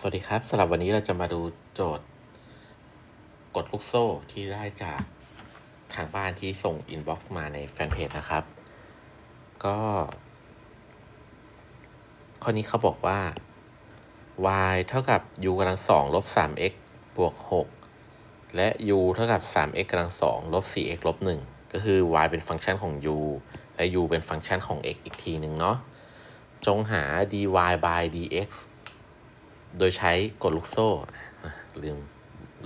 สวัสดีครับสำหรับวันนี้เราจะมาดูโจทย์ กดลูกโซ่ที่ได้จากทางบ้านที่ส่งอินบ็อกซ์มาในแฟนเพจนะครับ ก็ข้อนี้เขาบอกว่า y เท่ากับ u กำลังสองลบ 3x บวก 6 และ u เท่ากับ 3x กำลังสองลบ 4x ลบ 1 ก็คือ y เป็นฟังก์ชันของ u และ u เป็นฟังก์ชันของ x อีกทีหนึ่งเนาะจงหา dy by dx โดยใช้กดลูกโซ่ลืม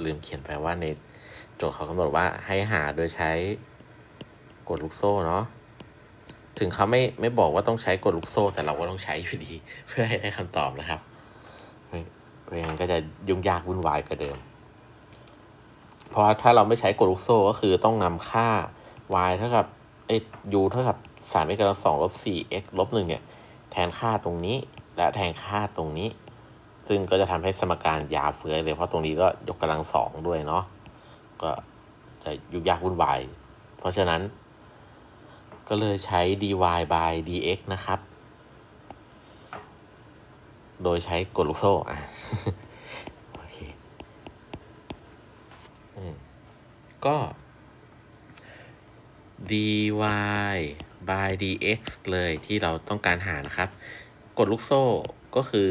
ลืมเขียนไปว่าในโจทย์เขากำหนดว่าให้หาโดยใช้กดลูกโซ่เนาะถึงเขาไม่ไม่บอกว่าต้องใช้กดลูกโซ่ แต่เราก็ต้องใช้อยู่ดีเพื่อให้ได้คำตอบนะครับไม่ไม่งั้นก็จะยุ่งยากวุ่นวายกว่าเดิม เพราะถ้าเราไม่ใช้กดลูกโซ่ก็คือต้องนำค่า y เท่ากับเอ้ย u เท่ากับสาม x กำลังสองลบสี่ x ลบหนึ่งเนี่ย แทนค่าตรงนี้ และแทนค่าตรงนี้ ซึ่งก็จะทำให้สมการยาเฟือยเลยเพราะตรงนี้ก็ยกกำลังสองด้วยเนาะก็จะยุ่งยากวุ่นวาย เพราะฉะนั้น ก็เลยใช้ dy by dx นะครับ โดยใช้กดลูกโซ่อะโอเคอืมก็ dy by dx เลยที่เราต้องการหานะครับ กดลูกโซ่ก็คือ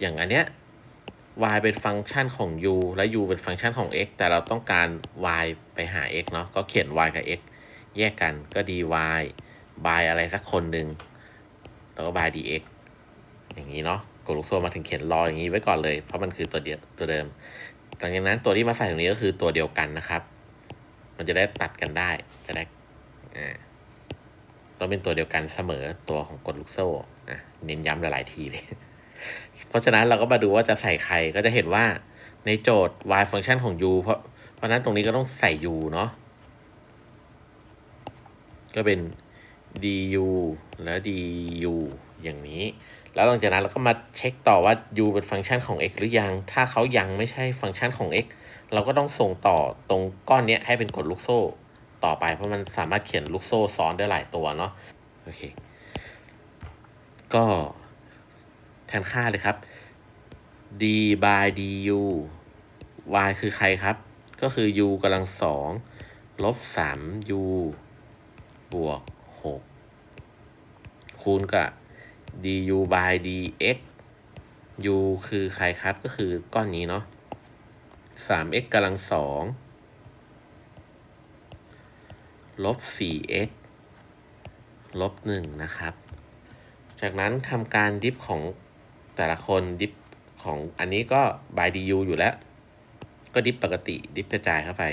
อย่างอันเนี้ย y เป็นฟังก์ชันของ u และ u เป็นฟังก์ชันของ x แต่เราต้องการ y ไปหา x เนาะก็เขียน y กับ x แยกกันก็ dy by อะไรสักคนหนึ่งแล้วก็ by dx อย่างนี้เนาะกดลูกโซ่มาถึงเขียนรออย่างนี้ไว้ก่อนเลย เพราะมันคือตัวเดียวตัวเดิมหลังจากนั้นตัวที่มาใส่ตรงนี้ก็คือตัวเดียวกันนะครับ มันจะได้ตัดกันได้จะได้อ่าต้องเป็นตัวเดียวกันเสมอตัวของกดลูกโซ่อะเน้นย้ำหลายๆทีเลย เพราะฉะนั้นเราก็มาดูว่าจะใส่ใครก็จะเห็นว่าในโจทย์ y ฟังก์ชันของ u เพราะเพราะนั้นตรงนี้ก็ต้องใส่ u เนาะก็เป็น du แล้ว du อย่างนี้ แล้วหลังจากนั้นเราก็มาเช็คต่อว่า u เป็นฟังก์ชันของ x หรือยัง ถ้าเขายังไม่ใช่ฟังก์ชันของ x เราก็ต้องส่งต่อตรงก้อนนี้ให้เป็นกดลูกโซ่ต่อไปเพราะมันสามารถเขียนลูกโซ่ซ้อนได้หลายตัวเนาะโอเค ก็ แทนค่าเลยครับ d by du y คือใครครับ ก็คือ u กำลังสองลบสาม u บวกหกคูณกับ du by dx u คือใครครับ ก็คือก้อนนี้เนาะสาม x กำลังสองลบสี่ x ลบหนึ่งนะครับ จากนั้นทำการดิฟของ แต่ละคนดิฟของอันนี้ก็ by du อยู่แล้ว ก็ดิฟปกติดิฟกระจายเข้าไป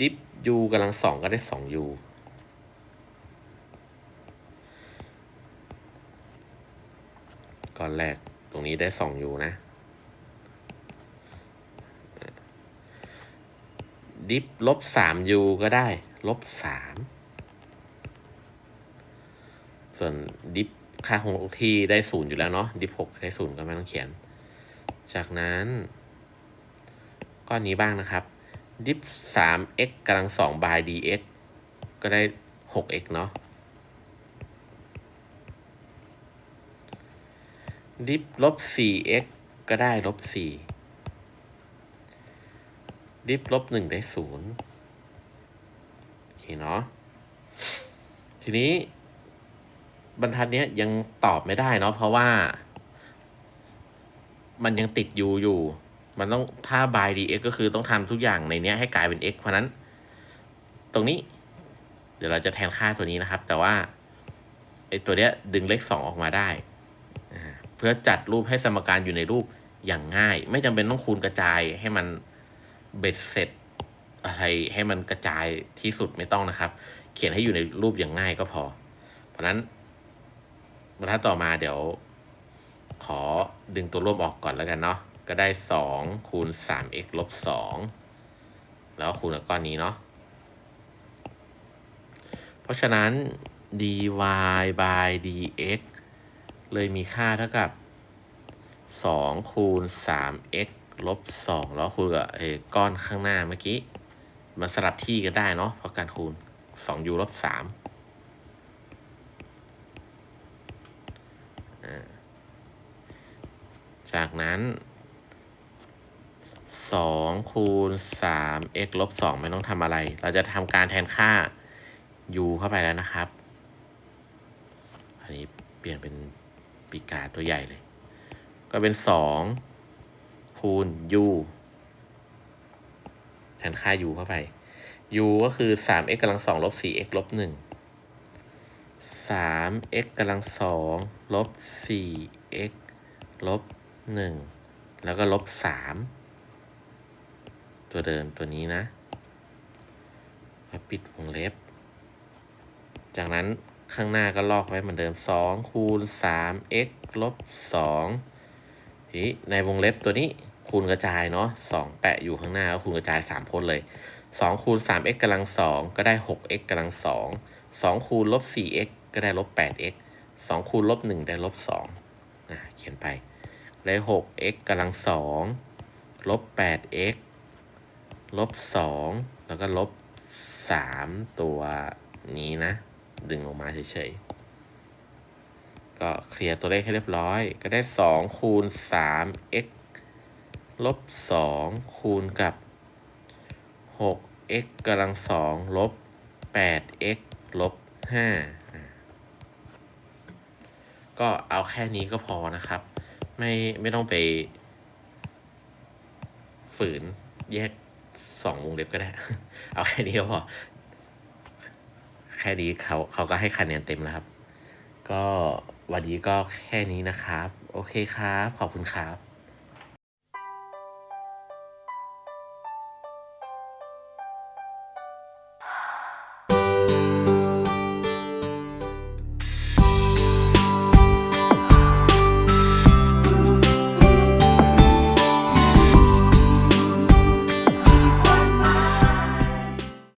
ดิฟ u กำลังสองก็ได้สอง u ก้อนแรกตรงนี้ได้สอง u นะ ดิฟลบสาม u ก็ได้ลบสามส่วนดิฟ ค่าคงที่ได้ศูนย์อยู่แล้วเนาะดิฟหกได้ศูนย์ก็ไม่ต้องเขียน จากนั้นก้อนนี้บ้างนะครับดิฟสาม x กำลังสอง by dx ก็ได้หก x เนาะดิฟลบสี่ x ก็ได้ลบสี่ดิฟลบหนึ่งได้ศูนย์โอเคเนาะ ทีนี้ บรรทัดเนี้ยยังตอบไม่ได้เนาะเพราะว่า มันยังติด u อยู่ มันต้องถ้า by dx ก็คือต้องทำทุกอย่างในเนี้ยให้กลายเป็น x เพราะนั้น ตรงนี้ เดี๋ยวเราจะแทนค่าตัวนี้นะครับ แต่ว่าไอตัวเนี้ยดึงเลขสองออกมาได้ เพื่อจัดรูปให้สมการอยู่ในรูปอย่างง่าย ไม่จำเป็นต้องคูณกระจายให้มันเบ็ดเสร็จอะไรให้มันกระจายที่สุดไม่ต้องนะครับ เขียนให้อยู่ในรูปอย่างง่ายก็พอ เพราะนั้น บรรทัดต่อมาเดี๋ยว ขอดึงตัวร่วมออกก่อนแล้วกันเนาะก็ได้สองคูณสาม x ลบสองแล้วคูณกับก้อนนี้เนาะเพราะฉะนั้น dy by dx เลยมีค่าเท่ากับสองคูณสาม x ลบสองแล้วคูณกับไอ้ก้อนข้างหน้าเมื่อกี้ มันสลับที่กันได้เนาะเพราะการคูณสอง u ลบสาม จากนั้นสองคูณสาม x ลบสองไม่ต้องทำอะไร เราจะทำการแทนค่า u เข้าไปแล้วนะครับ อันนี้เปลี่ยนเป็นปีกาตัวใหญ่เลย ก็เป็นสองคูณ u แทนค่า u เข้าไป u ก็คือสาม x กำลังสองลบสี่ x ลบหนึ่งสาม x กำลังสองลบสี่ x ลบ หนึ่งแล้วก็ลบสามตัวเดิมตัวนี้นะแล้วปิดวงเล็บ จากนั้นข้างหน้าก็ลอกไว้เหมือนเดิมสองคูณสาม x ลบสองทีในวงเล็บตัวนี้คูณกระจายเนาะสองแปะอยู่ข้างหน้าก็คูณกระจายสามพ้นเลยสองคูณสาม x กำลังสองก็ได้หก x กำลังสองสองคูณลบสี่ x ก็ได้ลบแปด x สองคูณลบหนึ่งได้ลบสองอะเขียนไป ได้หก x กำลังสองลบแปด x ลบสองแล้วก็ลบสามตัวนี้นะ ดึงออกมาเฉยๆ ก็เคลียร์ตัวเลขให้เรียบร้อย ก็ได้สองคูณสาม x ลบสองคูณกับหก x กำลังสองลบแปด x ลบห้าก็เอาแค่นี้ก็พอนะครับ ไม่ไม่ต้องไป ฝืนแยกสองวงเล็บก็ได้ เอาแค่นี้ก็พอ แค่นี้เขาเขาก็ให้คะแนนเต็มแล้วครับ ก็วันนี้ก็แค่นี้นะครับ โอเคครับ ขอบคุณครับ